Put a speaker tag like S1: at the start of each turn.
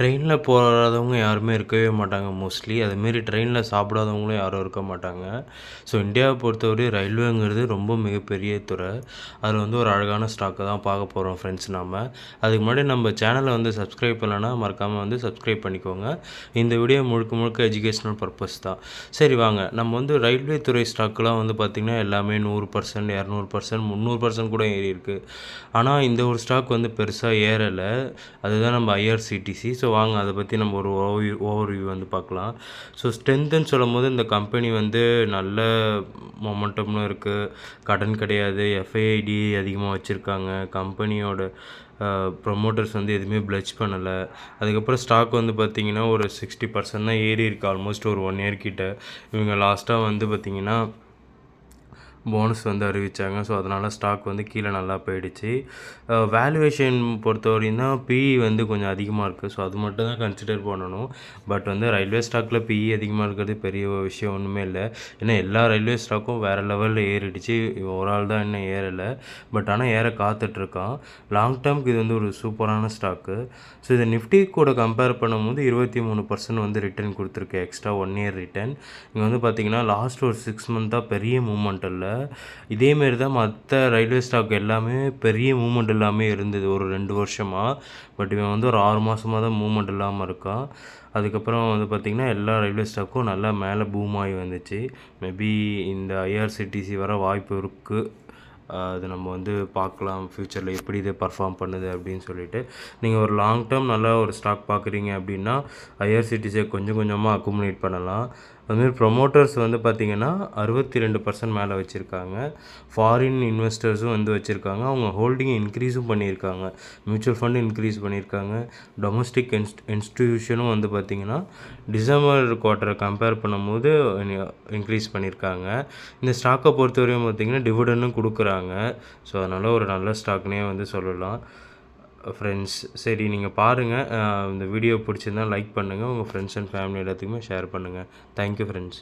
S1: ட்ரெயினில் போகாதவங்க யாருமே இருக்கவே மாட்டாங்க மோஸ்ட்லி. அதுமாரி ட்ரெயினில் சாப்பிடாதவங்களும் யாரும் இருக்க மாட்டாங்க. ஸோ இந்தியாவை பொறுத்தவரையும் ரயில்வேங்கிறது ரொம்ப மிகப்பெரிய துறை. அதில் வந்து ஒரு அழகான ஸ்டாக்கை தான் பார்க்க போகிறோம் ஃப்ரெண்ட்ஸ் நாம். அதுக்கு முன்னாடி நம்ம சேனலை வந்து சப்ஸ்கிரைப் பண்ணலன்னா மறக்காமல் வந்து சப்ஸ்கிரைப் பண்ணிக்கோங்க. இந்த வீடியோ முழுக்க முழுக்க எஜுகேஷனல் பர்பஸ் தான். சரி வாங்க. நம்ம வந்து ரயில்வே துறை ஸ்டாக்கெலாம் வந்து பார்த்திங்கன்னா எல்லாமே நூறு பர்சன்ட் இரநூறு பர்சன்ட் முந்நூறு பர்சன்ட் கூட ஏறி இருக்குது ஆனால் இந்த ஒரு ஸ்டாக் வந்து பெருசாக ஏறலை. அதுதான் நம்ம ஐஆர்சிடிசி ஸோ வாங்க. அதை பற்றி நம்ம ஒரு ஓவியூ ஓவர்வியூ வந்து பார்க்கலாம் ஸோ ஸ்ட்ரென்த்துன்னு சொல்லும் போது இந்த கம்பெனி வந்து நல்ல மொமெண்டம்னு இருக்குது கடன் கிடையாது. எஃப்ஐடி அதிகமாக வச்சுருக்காங்க. கம்பெனியோட ப்ரொமோட்டர்ஸ் வந்து எதுவுமே ப்ளச் பண்ணலை. அதுக்கப்புறம் ஸ்டாக் வந்து பார்த்திங்கன்னா ஒரு சிக்ஸ்டி பர்சன்ட் தான் ஏறி இருக்குது ஆல்மோஸ்ட் ஒரு ஒன் இயர் கிட்ட. இவங்க லாஸ்ட்டாக வந்து பார்த்திங்கன்னா போனஸ் வந்து அறிவித்தாங்க ஸோ அதனால் ஸ்டாக் வந்து கீழே நல்லா போயிடுச்சு. வேல்யூவேஷன் பொறுத்தவரையும் தான் பிஇ வந்து கொஞ்சம் அதிகமாக இருக்குது ஸோ அது மட்டும் தான் கன்சிடர் பண்ணணும். பட் வந்து ரயில்வே ஸ்டாக்கில் பிஇ அதிகமாக இருக்கிறது பெரிய விஷயம் ஒன்றுமே இல்லை. ஏன்னா எல்லா ரயில்வே ஸ்டாக்கும் வேறு லெவலில் ஏறிடுச்சு. ஒரு ஆள் தான் இன்னும் ஏறலை. பட் ஆனால் ஏற காத்துட்ருக்கான். லாங் டேர்முக்கு இது வந்து ஒரு சூப்பரான ஸ்டாக்கு ஸோ இதை நிஃப்டி கூட கம்பேர் பண்ணும்போது இருபத்தி மூணு பர்சன்ட் வந்து ரிட்டர்ன் கொடுத்துருக்கு. எக்ஸ்ட்ரா ஒன் இயர் ரிட்டர்ன் இங்கே வந்து பார்த்திங்கன்னா லாஸ்ட் ஒரு சிக்ஸ் மந்த்தாக பெரிய மூமெண்ட் இல்லை. இதேமாரி தான் மற்ற ரயில்வே ஸ்டாக் எல்லாமே பெரிய மூமெண்ட் எல்லாமே இருந்தது ஒரு ரெண்டு வருஷமாக பட் இவன் வந்து ஒரு ஆறு மாதமாக தான் மூமெண்ட் இல்லாமல் இருக்கான். அதுக்கப்புறம் வந்து பார்த்திங்கன்னா எல்லா ரயில்வே ஸ்டாக்கும் நல்லா மேலே பூம் ஆகி வந்துச்சு. மேபி இந்த ஐஆர்சிடிசி வர வாய்ப்பு இருக்குது அது நம்ம வந்து பார்க்கலாம். ஃப்யூச்சரில் எப்படி இது பர்ஃபார்ம் பண்ணுது அப்படின்னு சொல்லிட்டு. நீங்கள் ஒரு லாங் டேர்ம் நல்லா ஒரு ஸ்டாக் பார்க்குறீங்க அப்படின்னா ஐஆர்சிடிசியை கொஞ்சம் கொஞ்சமாக அக்குமுலேட் பண்ணலாம். அதுமாரி ப்ரொமோட்டர்ஸ் வந்து பார்த்திங்கன்னா அறுபத்தி ரெண்டு பர்சன்ட் மேலே வச்சுருக்காங்க. ஃபாரின் இன்வெஸ்டர்ஸும் வந்து வச்சுருக்காங்க. அவங்க ஹோல்டிங்கை இன்க்ரீஸும் பண்ணியிருக்காங்க. மியூச்சுவல் ஃபண்ட் இன்க்ரீஸ் பண்ணியிருக்காங்க. டொமஸ்டிக் இன்ஸ்ட் இன்ஸ்டியூஷனும் வந்து பார்த்திங்கன்னா டிசம்பர் குவார்ட்டரை கம்பேர் பண்ணும்போது இன்க்ரீஸ் பண்ணியிருக்காங்க. இந்த ஸ்டாக்கை பொறுத்தவரையும் பார்த்திங்கன்னா டிவிடனும் கொடுக்குறாங்க. ஸோ அதனால் ஒரு நல்ல ஸ்டாக்னே வந்து சொல்லலாம். ஃப்ரெண்ட்ஸ் சரி நீங்கள் பாருங்கள் இந்த வீடியோ பிடிச்சிருந்தா லைக் பண்ணுங்கள் உங்கள் ஃப்ரெண்ட்ஸ் அண்ட் ஃபேமிலி எல்லாத்துக்குமே ஷேர் பண்ணுங்கள் தேங்க்யூ ஃப்ரெண்ட்ஸ்